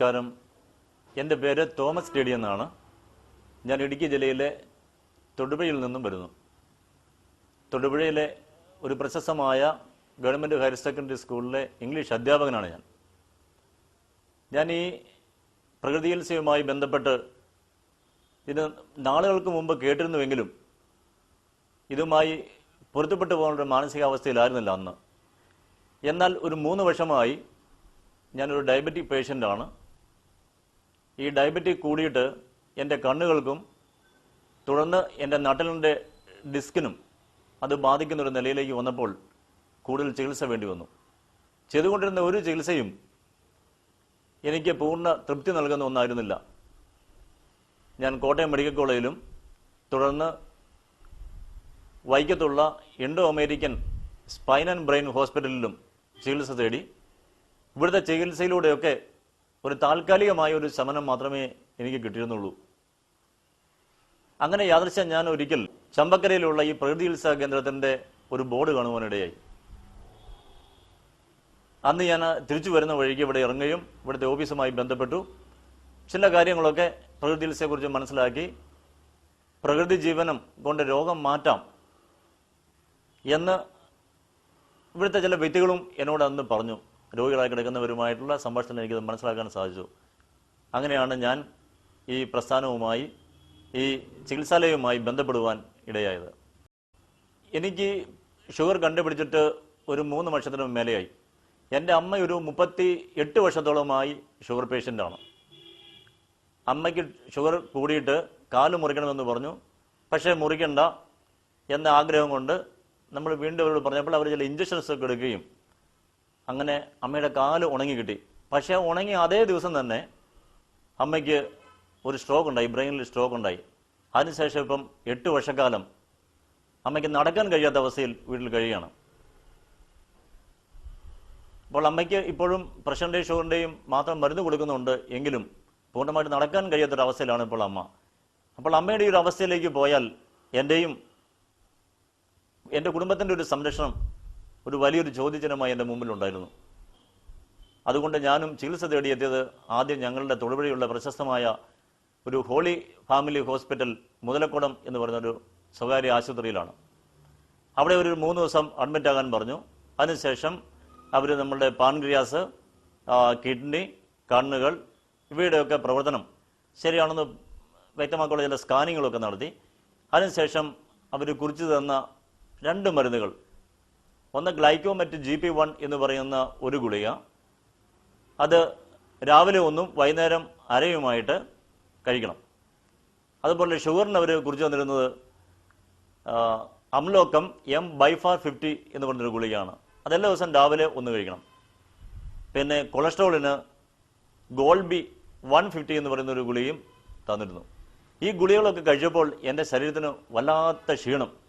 നമസ്കാരം. എന്റെ പേര് തോമസ് ടി എന്നാണ്. ഞാൻ ഇടുക്കി ജില്ലയിലെ തൊടുപുഴയിൽ നിന്നും വരുന്നു. തൊടുപുഴയിലെ ഒരു പ്രശസ്തമായ ഗവൺമെന്റ് ഹയർ സെക്കൻഡറി സ്കൂളിലെ ഇംഗ്ലീഷ് അധ്യാപകനാണ് ഞാൻ. ഞാൻ ഈ പ്രകൃതി ചികിത്സയുമായി ബന്ധപ്പെട്ട് ഇത് നാളുകൾക്ക് മുമ്പ് കേട്ടിരുന്നുവെങ്കിലും ഇതുമായി പൊരുത്തപ്പെട്ടു പോകാനുള്ള മാനസികാവസ്ഥയിലായിരുന്നില്ല അന്ന്. എന്നാൽ ഒരു മൂന്ന് വർഷമായി ഞാനൊരു ഡയബറ്റിക് പേഷ്യന്റാണ്. ഈ ഡയബറ്റിക് കൂടിയിട്ട് എന്റെ കണ്ണുകൾക്കും തുടർന്ന് എന്റെ നട്ടലിന്റെ ഡിസ്കിനും അത് ബാധിക്കുന്ന ഒരു നിലയിലേക്ക് വന്നപ്പോൾ കൂടുതൽ ചികിത്സ വേണ്ടി വന്നു. ചെയ്തുകൊണ്ടിരുന്ന ഒരു ചികിത്സയും എനിക്ക് പൂർണ തൃപ്തി നൽകുന്ന ഒന്നായിരുന്നില്ല. ഞാൻ കോട്ടയം മെഡിക്കൽ കോളേജിലും തുടർന്ന് വൈക്കത്തുള്ള Indo American spine and brain ഹോസ്പിറ്റലിലും ചികിത്സ തേടി. ഇവിടുത്തെ ചികിത്സയിലൂടെയൊക്കെ ഒരു താൽക്കാലികമായ ഒരു ശമനം മാത്രമേ എനിക്ക് കിട്ടിയിരുന്നുള്ളൂ. അങ്ങനെ യാദൃശ്യം ഞാൻ ഒരിക്കൽ ചമ്പക്കരയിലുള്ള ഈ പ്രകൃതി ചികിത്സാ കേന്ദ്രത്തിന്റെ ഒരു ബോർഡ് കാണുവാനിടയായി. അന്ന് ഞാൻ തിരിച്ചു വരുന്ന വഴിക്ക് ഇവിടെ ഇറങ്ങുകയും ഇവിടുത്തെ ഓഫീസുമായി ബന്ധപ്പെട്ടു. ചില കാര്യങ്ങളൊക്കെ പ്രകൃതി ചികിത്സയെക്കുറിച്ച് മനസ്സിലാക്കി പ്രകൃതി ജീവനം കൊണ്ട് രോഗം മാറ്റാം എന്ന് ഇവിടുത്തെ ചില വ്യക്തികളും എന്നോട് അന്ന് പറഞ്ഞു. രോഗികളായി കിടക്കുന്നവരുമായിട്ടുള്ള സംഭാഷണം എനിക്ക് മനസ്സിലാക്കാൻ സാധിച്ചു. അങ്ങനെയാണ് ഞാൻ ഈ പ്രസ്ഥാനവുമായി ഈ ചികിത്സാലയവുമായി ബന്ധപ്പെടുവാൻ ഇടയായത്. എനിക്ക് ഷുഗർ കണ്ടുപിടിച്ചിട്ട് ഒരു മൂന്ന് വർഷത്തിന് മേലെയായി. എന്റെ അമ്മ ഒരു മുപ്പത്തി എട്ട് വർഷത്തോളമായി ഷുഗർ പേഷ്യന്റാണ്. അമ്മയ്ക്ക് ഷുഗർ കൂടിയിട്ട് കാൽ മുറിക്കണമെന്ന് പറഞ്ഞു. പക്ഷേ മുറിക്കണ്ട എന്ന ആഗ്രഹം കൊണ്ട് നമ്മൾ വീണ്ടും അവരോട് പറഞ്ഞപ്പോൾ അവർ ചില ഇഞ്ചക്ഷൻസ് ഒക്കെ എടുക്കുകയും അങ്ങനെ അമ്മയുടെ കാൽ ഉണങ്ങി കിട്ടി. പക്ഷേ ഉണങ്ങി അതേ ദിവസം തന്നെ അമ്മയ്ക്ക് ഒരു സ്ട്രോക്ക് ഉണ്ടായി ബ്രെയിനിൽ സ്ട്രോക്ക് ഉണ്ടായി. അതിനുശേഷം ഇപ്പം എട്ട് വർഷക്കാലം അമ്മയ്ക്ക് നടക്കാൻ കഴിയാത്ത അവസ്ഥയിൽ വീട്ടിൽ കഴിയുകയാണ്. അപ്പോൾ അമ്മയ്ക്ക് ഇപ്പോഴും പ്രഷറിന്റെയും ഷുഗറിന്റെയും മാത്രം മരുന്ന് കൊടുക്കുന്നുണ്ട് എങ്കിലും പൂർണമായിട്ട് നടക്കാൻ കഴിയാത്തൊരവസ്ഥയിലാണ് ഇപ്പോൾ അമ്മ. അപ്പോൾ അമ്മയുടെ ഈ ഒരു അവസ്ഥയിലേക്ക് പോയാൽ എന്റെയും എന്റെ കുടുംബത്തിന്റെ ഒരു സംരക്ഷണം ഒരു വലിയൊരു ചോദ്യചിഹ്നമായി എന്റെ മുമ്പിലുണ്ടായിരുന്നു. അതുകൊണ്ട് ഞാനും ചികിത്സ തേടിയെത്തിയത് ആദ്യം ഞങ്ങളുടെ തൊടുപുഴയുള്ള പ്രശസ്തമായ ഒരു ഹോളി ഫാമിലി ഹോസ്പിറ്റൽ മുതലക്കുടം എന്ന് പറയുന്നൊരു സ്വകാര്യ ആശുപത്രിയിലാണ്. അവിടെ ഒരു മൂന്ന് ദിവസം അഡ്മിറ്റ് ആകാൻ പറഞ്ഞു. അതിനുശേഷം അവർ നമ്മളുടെ പാൻക്രിയാസ് കിഡ്നി കണ്ണുകൾ ഇവയുടെയൊക്കെ പ്രവർത്തനം ശരിയാണെന്ന് വ്യക്തമാക്കുള്ള ചില സ്കാനിങ്ങുകളൊക്കെ നടത്തി. അതിനുശേഷം അവർ കുറിച്ചു തന്ന രണ്ട് മരുന്നുകൾ ഒന്ന് ഗ്ലൈക്കോമെറ്റ് ജി പി വൺ എന്ന് പറയുന്ന ഒരു ഗുളിക. അത് രാവിലെ ഒന്നും വൈകുന്നേരം അരയുമായിട്ട് കഴിക്കണം. അതുപോലെ ഷുഗറിന് അവർ കുറിച്ച് തന്നിരുന്നത് അംലോക്കം എം ബൈഫാർ ഫിഫ്റ്റി എന്ന് പറഞ്ഞൊരു ഗുളികയാണ്. അതെല്ലാ ദിവസം രാവിലെ ഒന്ന് കഴിക്കണം. പിന്നെ കൊളസ്ട്രോളിന് ഗോൾബി വൺ ഫിഫ്റ്റി എന്ന് പറയുന്ന ഒരു തന്നിരുന്നു. ഈ ഗുളികളൊക്കെ കഴിച്ചപ്പോൾ എന്റെ ശരീരത്തിന് വല്ലാത്ത ക്ഷീണം.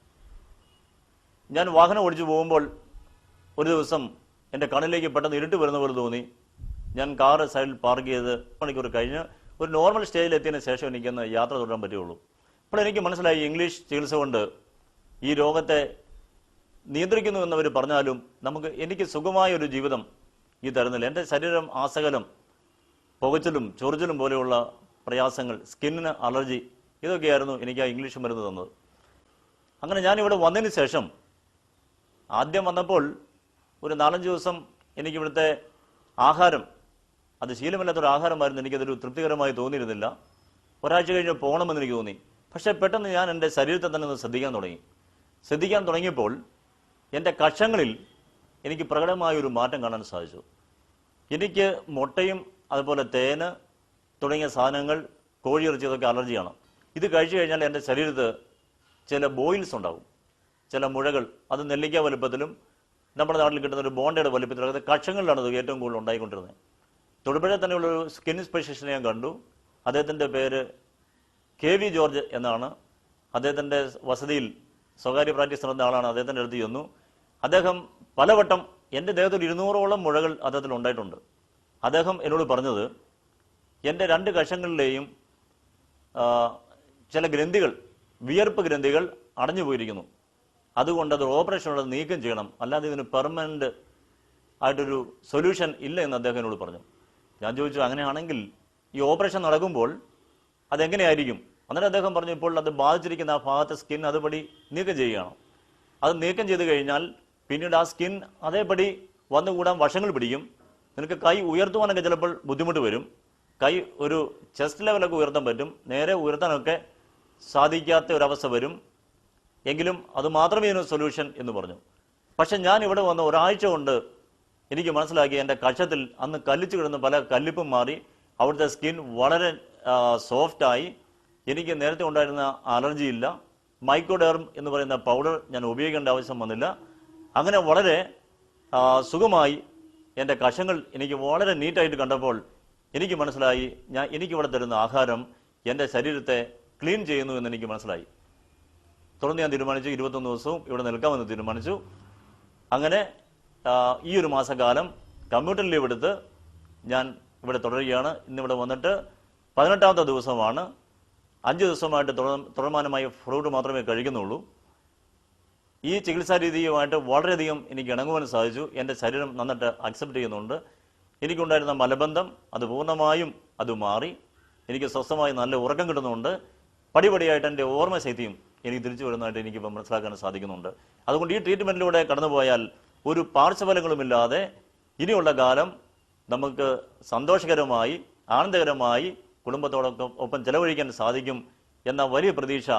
ഞാൻ വാഹനം ഓടിച്ചു പോകുമ്പോൾ ഒരു ദിവസം എന്റെ കണ്ണിലേക്ക് പെട്ടെന്ന് ഇരുട്ട് വരുന്ന പോലെ തോന്നി. ഞാൻ കാറ് സൈഡിൽ പാർക്ക് ചെയ്ത് മണിക്കൂർ കഴിഞ്ഞ് ഒരു നോർമൽ സ്റ്റേജിൽ എത്തിയതിന് ശേഷം എനിക്കൊന്ന് യാത്ര തുടരാൻ പറ്റുള്ളൂ അപ്പോൾ എനിക്ക് മനസ്സിലായി ഇംഗ്ലീഷ് ചികിത്സ കൊണ്ട് ഈ രോഗത്തെ നിയന്ത്രിക്കുന്നു എന്നവർ പറഞ്ഞാലും നമുക്ക് എനിക്ക് സുഖമായ ഒരു ജീവിതം ഈ തരുന്നില്ല. എന്റെ ശരീരം ആസകലം പുകച്ചിലും ചൊറിച്ചിലും പോലെയുള്ള പ്രയാസങ്ങൾ സ്കിന്നിന് അലർജി ഇതൊക്കെയായിരുന്നു എനിക്ക് ആ ഇംഗ്ലീഷ് മരുന്ന് തന്നത്. അങ്ങനെ ഞാനിവിടെ വന്നതിന് ശേഷം ആദ്യം വന്നപ്പോൾ ഒരു നാലഞ്ച് ദിവസം എനിക്ക് ഇവിടുത്തെ ആഹാരം അത് ശീലമില്ലാത്തൊരു ആഹാരമായിരുന്നു എനിക്കതൊരു തൃപ്തികരമായി തോന്നിയിരുന്നില്ല. ഒരാഴ്ച കഴിഞ്ഞ് പോകണമെന്ന് എനിക്ക് തോന്നി. പക്ഷേ പെട്ടെന്ന് ഞാൻ എന്റെ ശരീരത്തെ തന്നെ ഒന്ന് ശ്രദ്ധിക്കാൻ തുടങ്ങി. ശ്രദ്ധിക്കാൻ തുടങ്ങിയപ്പോൾ എന്റെ കഷങ്ങളിൽ എനിക്ക് പ്രകടമായ ഒരു മാറ്റം കാണാൻ സാധിച്ചു. എനിക്ക് മുട്ടയും അതുപോലെ തേന് തുടങ്ങിയ സാധനങ്ങൾ കോഴിയിറച്ചി ഇതൊക്കെ അലർജിയാണ്. ഇത് കഴിച്ചു കഴിഞ്ഞാൽ എന്റെ ശരീരത്ത് ചില ബോയിൽസ് ഉണ്ടാകും. ചില മുഴകൾ അത് നെല്ലിക്ക വലുപ്പത്തിലും നമ്മുടെ നാട്ടിൽ കിട്ടുന്ന ഒരു ബോണ്ടയുടെ വലുപ്പത്തിലും അത് കക്ഷങ്ങളിലാണ് ഇത് ഏറ്റവും കൂടുതൽ ഉണ്ടായിക്കൊണ്ടിരുന്നത്. തൊടുപുഴ തന്നെയുള്ള ഒരു സ്കിൻ സ്പെഷ്യലിസ്റ്റിനെ ഞാൻ കണ്ടു. അദ്ദേഹത്തിന്റെ പേര് കെ വി ജോർജ് എന്നാണ്. അദ്ദേഹത്തിന്റെ വസതിയിൽ സ്വകാര്യ പ്രാക്ടീസ് നടന്ന ആളാണ്. അദ്ദേഹത്തിന്റെ അടുത്ത് ചെന്നു. അദ്ദേഹം പലവട്ടം എന്റെ ദേഹത്തിൽ ഇരുന്നൂറോളം മുഴകൾ അദ്ദേഹത്തിൽ ഉണ്ടായിട്ടുണ്ട്. അദ്ദേഹം എന്നോട് പറഞ്ഞത് എന്റെ രണ്ട് കഷങ്ങളിലെയും ചില ഗ്രന്ഥികൾ വിയർപ്പ് ഗ്രന്ഥികൾ അടഞ്ഞു പോയിരിക്കുന്നു അതുകൊണ്ട് അത് ഓപ്പറേഷൻ ഉള്ളത് നീക്കം ചെയ്യണം. അല്ലാതെ ഇതിന് പെർമനന്റ് ആയിട്ടൊരു സൊല്യൂഷൻ ഇല്ല എന്ന് അദ്ദേഹം എന്നോട് പറഞ്ഞു. ഞാൻ ചോദിച്ചു അങ്ങനെയാണെങ്കിൽ ഈ ഓപ്പറേഷൻ നടക്കുമ്പോൾ അതെങ്ങനെയായിരിക്കും? അന്നേരം അദ്ദേഹം പറഞ്ഞു ഇപ്പോൾ അത് ബാധിച്ചിരിക്കുന്ന ആ ഭാഗത്തെ സ്കിൻ അതുപടി നീക്കം ചെയ്യുകയാണ്. അത് നീക്കം ചെയ്ത് കഴിഞ്ഞാൽ പിന്നീട് ആ സ്കിൻ അതേപടി വന്നുകൂടാൻ വശങ്ങൾ പിടിക്കും. നിനക്ക് കൈ ഉയർത്തുവാനൊക്കെ ചിലപ്പോൾ ബുദ്ധിമുട്ട് വരും. കൈ ഒരു ചെസ്റ്റ് ലെവലൊക്കെ ഉയർത്താൻ പറ്റും. നേരെ ഉയർത്താനൊക്കെ സാധിക്കാത്ത ഒരവസ്ഥ വരും. എങ്കിലും അത് മാത്രമേ ഒരു സൊല്യൂഷൻ എന്ന് പറഞ്ഞു. പക്ഷെ ഞാൻ ഇവിടെ വന്ന ഒരാഴ്ച കൊണ്ട് എനിക്ക് മനസ്സിലാക്കി എന്റെ കക്ഷത്തിൽ അന്ന് കല്ലിച്ചു കിടന്ന് പല കല്ലിപ്പും മാറി അവിടുത്തെ സ്കിൻ വളരെ സോഫ്റ്റായി എനിക്ക് നേരത്തെ ഉണ്ടായിരുന്ന അലർജി ഇല്ല. മൈക്രോഡേർം എന്ന് പറയുന്ന പൗഡർ ഞാൻ ഉപയോഗിക്കേണ്ട ആവശ്യം വന്നില്ല. അങ്ങനെ വളരെ സുഖമായി എന്റെ കഷങ്ങൾ എനിക്ക് വളരെ നീറ്റായിട്ട് കണ്ടപ്പോൾ എനിക്ക് മനസ്സിലായി ഞാൻ എനിക്കിവിടെ തരുന്ന ആഹാരം എന്റെ ശരീരത്തെ ക്ലീൻ ചെയ്യുന്നു എന്ന് എനിക്ക് മനസ്സിലായി. തുടർന്ന് ഞാൻ തീരുമാനിച്ചു ഇരുപത്തൊന്ന് ദിവസവും ഇവിടെ നിൽക്കാമെന്ന് തീരുമാനിച്ചു. അങ്ങനെ ഈ ഒരു മാസക്കാലം കമ്മ്യൂട്ടർ ലീവ് എടുത്ത് ഞാൻ ഇവിടെ തുടരുകയാണ്. ഇന്നിവിടെ വന്നിട്ട് പതിനെട്ടാമത്തെ ദിവസമാണ്. അഞ്ച് ദിവസമായിട്ട് തുടർ തുടർമാനമായി ഫ്രൂട്ട് മാത്രമേ കഴിക്കുന്നുള്ളൂ. ഈ ചികിത്സാ രീതിയുമായിട്ട് വളരെയധികം എനിക്ക് ഇണങ്ങുവാൻ സാധിച്ചു. എന്റെ ശരീരം നന്നായിട്ട് അക്സെപ്റ്റ് ചെയ്യുന്നുണ്ട്. എനിക്കുണ്ടായിരുന്ന മലബന്ധം അത് പൂർണമായും അത് മാറി. എനിക്ക് സ്വസ്ഥമായി നല്ല ഉറക്കം കിട്ടുന്നുണ്ട്. പടിപടിയായിട്ട് എന്റെ ഓർമ്മശക്തിയും എനിക്ക് തിരിച്ചു വരുന്നതായിട്ട് എനിക്കിപ്പോൾ മനസ്സിലാക്കാൻ സാധിക്കുന്നുണ്ട്. അതുകൊണ്ട് ഈ ട്രീറ്റ്മെന്റിലൂടെ കടന്നുപോയാൽ ഒരു പാർശ്വഫലങ്ങളുമില്ലാതെ ഇനിയുള്ള കാലം നമുക്ക് സന്തോഷകരമായി ആനന്ദകരമായി കുടുംബത്തോടൊപ്പം ഒപ്പം ചെലവഴിക്കാൻ സാധിക്കും എന്ന വലിയ പ്രതീക്ഷ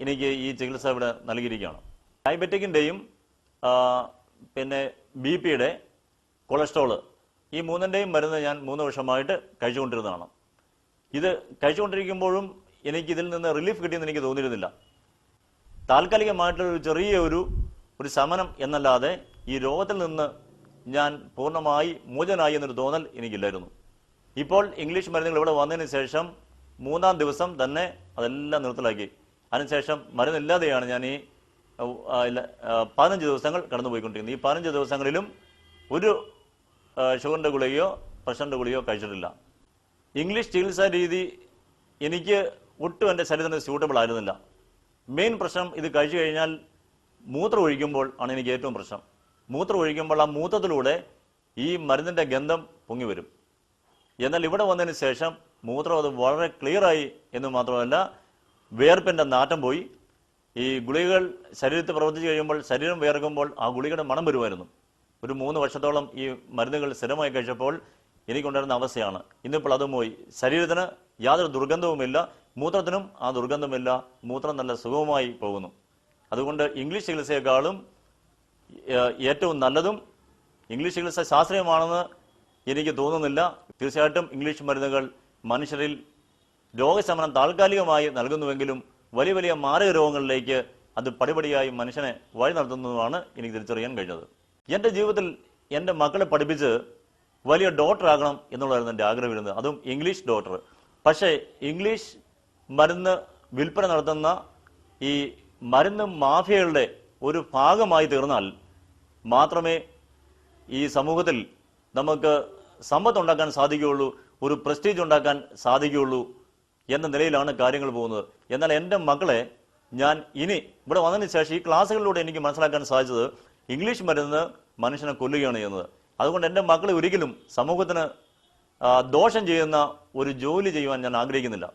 എനിക്ക് ഈ ചികിത്സ ഇവിടെ നൽകിയിരിക്കുകയാണ്. ഡയബറ്റിക്കിന്റെയും പിന്നെ ബി പിയുടെ കൊളസ്ട്രോൾ ഈ മൂന്നിന്റെയും മരുന്ന് ഞാൻ മൂന്ന് വർഷമായിട്ട് കഴിച്ചുകൊണ്ടിരുന്നതാണ്. ഇത് കഴിച്ചുകൊണ്ടിരിക്കുമ്പോഴും എനിക്ക് ഇതിൽ നിന്ന് റിലീഫ് കിട്ടിയെന്ന് എനിക്ക് തോന്നിയിരുന്നില്ല. താൽക്കാലികമായിട്ടുള്ള ഒരു ചെറിയ ഒരു ഒരു ശമനം എന്നല്ലാതെ ഈ രോഗത്തിൽ നിന്ന് ഞാൻ പൂർണമായി മോചനായി എന്നൊരു തോന്നൽ എനിക്കില്ലായിരുന്നു. ഇപ്പോൾ ഇംഗ്ലീഷ് മരുന്നുകൾ ഇവിടെ വന്നതിന് ശേഷം മൂന്നാം ദിവസം തന്നെ അതെല്ലാം നിർത്തലാക്കി. അതിനുശേഷം മരുന്നില്ലാതെയാണ് ഞാൻ ഈ പതിനഞ്ച് ദിവസങ്ങൾ കടന്നുപോയിക്കൊണ്ടിരിക്കുന്നത്. ഈ പതിനഞ്ച് ദിവസങ്ങളിലും ഒരു ഷുഗറിന്റെ ഗുളികയോ പ്രഷറിന്റെ ഗുളികയോ കഴിച്ചിട്ടില്ല. ഇംഗ്ലീഷ് ചികിത്സാ രീതി എനിക്ക് ഒട്ടും എന്റെ ശരീരത്തിന് സ്യൂട്ടബിൾ ആയിരുന്നില്ല. മെയിൻ പ്രശ്നം ഇത് കഴിച്ചു കഴിഞ്ഞാൽ മൂത്രം ഒഴിക്കുമ്പോൾ ആണ് എനിക്ക് ഏറ്റവും പ്രശ്നം. മൂത്രം ഒഴിക്കുമ്പോൾ ആ മൂത്രത്തിലൂടെ ഈ മരുന്നിന്റെ ഗന്ധം പൊങ്ങി വരും. എന്നാൽ ഇവിടെ വന്നതിന് ശേഷം മൂത്രം അത് വളരെ ക്ലിയറായി എന്ന് മാത്രമല്ല വേർപ്പിന്റെ നാറ്റം പോയി. ഈ ഗുളികകൾ ശരീരത്തിൽ പ്രവർത്തിച്ച് കഴിയുമ്പോൾ ശരീരം വേർക്കുമ്പോൾ ആ ഗുളികയുടെ മണം വരുമായിരുന്നു. ഒരു മൂന്ന് വർഷത്തോളം ഈ മരുന്നുകൾ സ്ഥിരമായി കഴിച്ചപ്പോൾ എനിക്കുണ്ടായിരുന്ന അവസ്ഥയാണ്. ഇന്നിപ്പോൾ അതും പോയി. ശരീരത്തിന് യാതൊരു ദുർഗന്ധവുമില്ല. മൂത്രത്തിനും ആ ദുർഗന്ധമില്ല മൂത്രം നല്ല സുഗമമായി പോകുന്നു. അതുകൊണ്ട് ഇംഗ്ലീഷ് ചികിത്സയെക്കാളും ഏറ്റവും നല്ലതും ഇംഗ്ലീഷ് ചികിത്സ ശാസ്ത്രീയമാണെന്ന് എനിക്ക് തോന്നുന്നില്ല. തീർച്ചയായിട്ടും ഇംഗ്ലീഷ് മരുന്നുകൾ മനുഷ്യരിൽ രോഗശമനം താൽക്കാലികമായി നൽകുന്നുവെങ്കിലും വലിയ വലിയ മാരക രോഗങ്ങളിലേക്ക് അത് പടിപടിയായി മനുഷ്യനെ വഴി നടത്തുന്നതുമാണ് എനിക്ക് തിരിച്ചറിയാൻ കഴിഞ്ഞത്. എന്റെ ജീവിതത്തിൽ എന്റെ മക്കളെ പഠിപ്പിച്ച് വലിയ ഡോക്ടറാകണം എന്നുള്ളതായിരുന്നു എന്റെ ആഗ്രഹം വരുന്നത്. അതും ഇംഗ്ലീഷ് ഡോക്ടർ. പക്ഷേ ഇംഗ്ലീഷ് മരുന്ന് വിൽപ്പന നടത്തുന്ന ഈ മരുന്ന് മാഫിയകളുടെ ഒരു ഭാഗമായി തീർന്നാൽ മാത്രമേ ഈ സമൂഹത്തിൽ നമുക്ക് സമ്പത്ത് ഉണ്ടാക്കാൻ സാധിക്കുകയുള്ളൂ ഒരു പ്രസ്റ്റീജ് ഉണ്ടാക്കാൻ സാധിക്കുകയുള്ളൂ എന്ന നിലയിലാണ് കാര്യങ്ങൾ പോകുന്നത്. എന്നാൽ എന്റെ മക്കളെ ഞാൻ ഇനി ഇവിടെ വന്നതിന് ശേഷം ഈ ക്ലാസ്സുകളിലൂടെ എനിക്ക് മനസ്സിലാക്കാൻ സാധിച്ചത് ഇംഗ്ലീഷ് മരുന്ന് മനുഷ്യനെ കൊല്ലുകയാണ് ചെയ്യുന്നത് അതുകൊണ്ട് എന്റെ മക്കളെ ഒരിക്കലും സമൂഹത്തിന് ദോഷം ചെയ്യുന്ന ഒരു ജോലി ചെയ്യുവാൻ ഞാൻ ആഗ്രഹിക്കുന്നില്ല.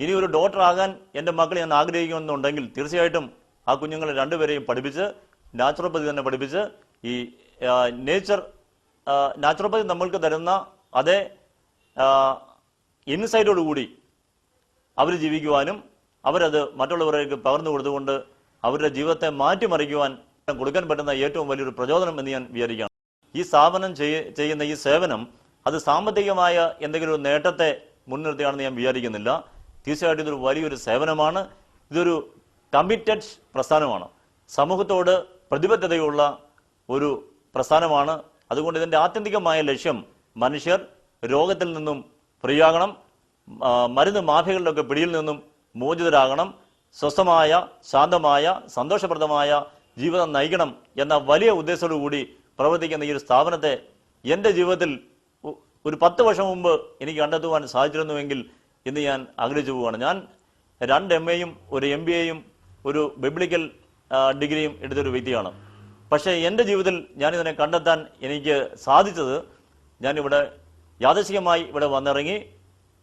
ഇനി ഒരു ഡോക്ടർ ആകാൻ എന്റെ മക്കൾ ഞാൻ ആഗ്രഹിക്കുന്നുണ്ടെങ്കിൽ തീർച്ചയായിട്ടും ആ കുഞ്ഞുങ്ങളെ രണ്ടുപേരെയും പഠിപ്പിച്ച് നാച്ചുറോപ്പതി തന്നെ പഠിപ്പിച്ച് ഈ നേച്ചർ നാച്ചുറോപ്പതി നമ്മൾക്ക് തരുന്ന അതേ ഇൻസൈറ്റോടുകൂടി അവർ ജീവിക്കുവാനും അവരത് മറ്റുള്ളവരേക്ക് പകർന്നു കൊടുത്തുകൊണ്ട് അവരുടെ ജീവിതത്തെ മാറ്റിമറിക്കുവാൻ കൊടുക്കാൻ പറ്റുന്ന ഏറ്റവും വലിയൊരു പ്രചോദനം എന്ന് ഞാൻ വിചാരിക്കുകയാണ്. ഈ സ്ഥാപനം ചെയ്യുന്ന ഈ സേവനം അത് സാമ്പത്തികമായ എന്തെങ്കിലും ഒരു നേട്ടത്തെ മുൻനിർത്തിയാണെന്ന് ഞാൻ വിചാരിക്കുന്നില്ല. തീർച്ചയായിട്ടും ഇതൊരു വലിയൊരു സേവനമാണ്. ഇതൊരു കമ്മിറ്റഡ് പ്രസ്ഥാനമാണ്. സമൂഹത്തോട് പ്രതിബദ്ധതയുള്ള ഒരു പ്രസ്ഥാനമാണ്. അതുകൊണ്ട് ഇതിന്റെ ആത്യന്തികമായ ലക്ഷ്യം മനുഷ്യർ രോഗത്തിൽ നിന്നും ഫ്രീയാകണം മരുന്ന് മാഫികളുടെയൊക്കെ പിടിയിൽ നിന്നും മോചിതരാകണം. സ്വസ്ഥമായ ശാന്തമായ സന്തോഷപ്രദമായ ജീവിതം നയിക്കണം എന്ന വലിയ ഉദ്ദേശത്തോടു കൂടി പ്രവർത്തിക്കുന്ന ഈ ഒരു സ്ഥാപനത്തെ എന്റെ ജീവിതത്തിൽ ഒരു പത്ത് വർഷം മുമ്പ് എനിക്ക് കണ്ടെത്തുവാൻ സാധിച്ചിരുന്നുവെങ്കിൽ ഇന്ന് ഞാൻ ആഗ്രഹിച്ചു പോവുകയാണ് ഞാൻ രണ്ട് എം എയും ഒരു എം ബി എയും ഒരു ബിബ്ലിക്കൽ ഡിഗ്രിയും എടുത്തൊരു വ്യക്തിയാണ്. പക്ഷേ എന്റെ ജീവിതത്തിൽ ഞാനിതിനെ കണ്ടെത്താൻ എനിക്ക് സാധിച്ചത് ഞാനിവിടെ യാദർശികമായി ഇവിടെ വന്നിറങ്ങി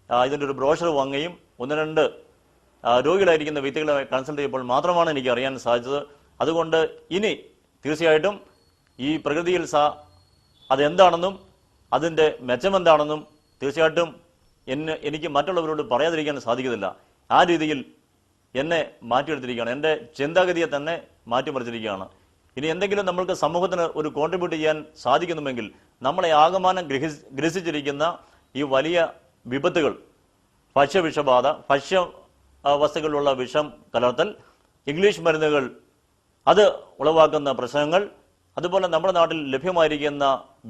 ഇതിന്റെ ഒരു ബ്രോഷർ വാങ്ങുകയും ഒന്ന് രണ്ട് രോഗികളായിരിക്കുന്ന വ്യക്തികളെ കൺസൾട്ട് ചെയ്യുമ്പോൾ മാത്രമാണ് എനിക്ക് അറിയാൻ സാധിച്ചത്. അതുകൊണ്ട് ഇനി തീർച്ചയായിട്ടും ഈ പ്രകൃതിയിൽ സ അതെന്താണെന്നും അതിന്റെ മെച്ചമെന്താണെന്നും തീർച്ചയായിട്ടും എന്നെ എനിക്ക് മറ്റുള്ളവരോട് പറയാതിരിക്കാൻ സാധിക്കത്തില്ല. ആ രീതിയിൽ എന്നെ മാറ്റിയെടുത്തിരിക്കുകയാണ്. എന്റെ ചിന്താഗതിയെ തന്നെ മാറ്റിമറിച്ചിരിക്കുകയാണ്. ഇനി എന്തെങ്കിലും നമ്മൾക്ക് സമൂഹത്തിന് ഒരു കോൺട്രിബ്യൂട്ട് ചെയ്യാൻ സാധിക്കുന്നുവെങ്കിൽ നമ്മളെ ആകമാനം ഗ്രഹി ഗ്രസിച്ചിരിക്കുന്ന ഈ വലിയ വിപത്തുകൾ ഭക്ഷ്യവിഷബാധ ഭക്ഷ്യ വസ്തുക്കളിലുള്ള വിഷം കലർത്തൽ ഇംഗ്ലീഷ് മരുന്നുകൾ അത് ഉളവാക്കുന്ന പ്രശ്നങ്ങൾ അതുപോലെ നമ്മുടെ നാട്ടിൽ ലഭ്യമായിരിക്കുന്ന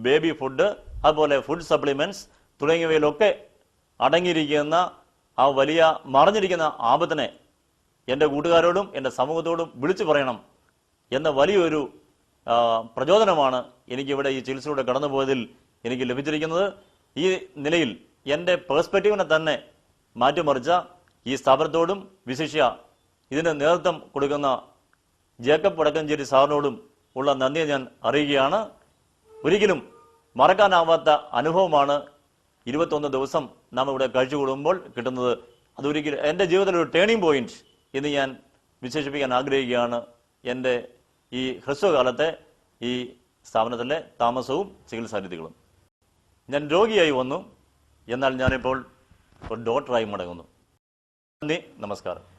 ബേബി ഫുഡ് അതുപോലെ ഫുഡ് സപ്ലിമെന്റ്സ് തുടങ്ങിയവയിലൊക്കെ അടങ്ങിയിരിക്കുന്ന ആ വലിയ മറഞ്ഞിരിക്കുന്ന ആപത്തിനെ എന്റെ കൂട്ടുകാരോടും എന്റെ സമൂഹത്തോടും വിളിച്ചു പറയണം എന്ന വലിയൊരു പ്രചോദനമാണ് എനിക്കിവിടെ ഈ ചികിത്സയിലൂടെ കടന്നുപോയതിൽ എനിക്ക് ലഭിച്ചിരിക്കുന്നത്. ഈ നിലയിൽ എന്റെ പേഴ്സ്പെക്റ്റീവിനെ തന്നെ മാറ്റിമറിച്ച ഈ സ്ഥാപനത്തോടും വിശിഷ്യ ഇതിന് നേതൃത്വം കൊടുക്കുന്ന ജേക്കബ് വടക്കഞ്ചേരി സാറിനോടും ഉള്ള നന്ദിയെ ഞാൻ അറിയുകയാണ് ഒരിക്കലും മറക്കാനാവാത്ത അനുഭവമാണ് ഇരുപത്തൊന്ന് ദിവസം നാം ഇവിടെ കഴിച്ചു കൂടുമ്പോൾ കിട്ടുന്നത് അതൊരിക്കലും എന്റെ ജീവിതത്തിൽ ഒരു ടേണിംഗ് പോയിന്റ് എന്ന് ഞാൻ വിശേഷിപ്പിക്കാൻ ആഗ്രഹിക്കുകയാണ്. എന്റെ ഈ ഹ്രസ്വകാലത്തെ ഈ സ്ഥാപനത്തിലെ താമസവും ചികിത്സാരീതികളും ഞാൻ രോഗിയായി വന്നു. എന്നാൽ ഞാനിപ്പോൾ ഒരു ഡോക്ടറായി മടങ്ങുന്നു. നന്ദി നമസ്കാരം.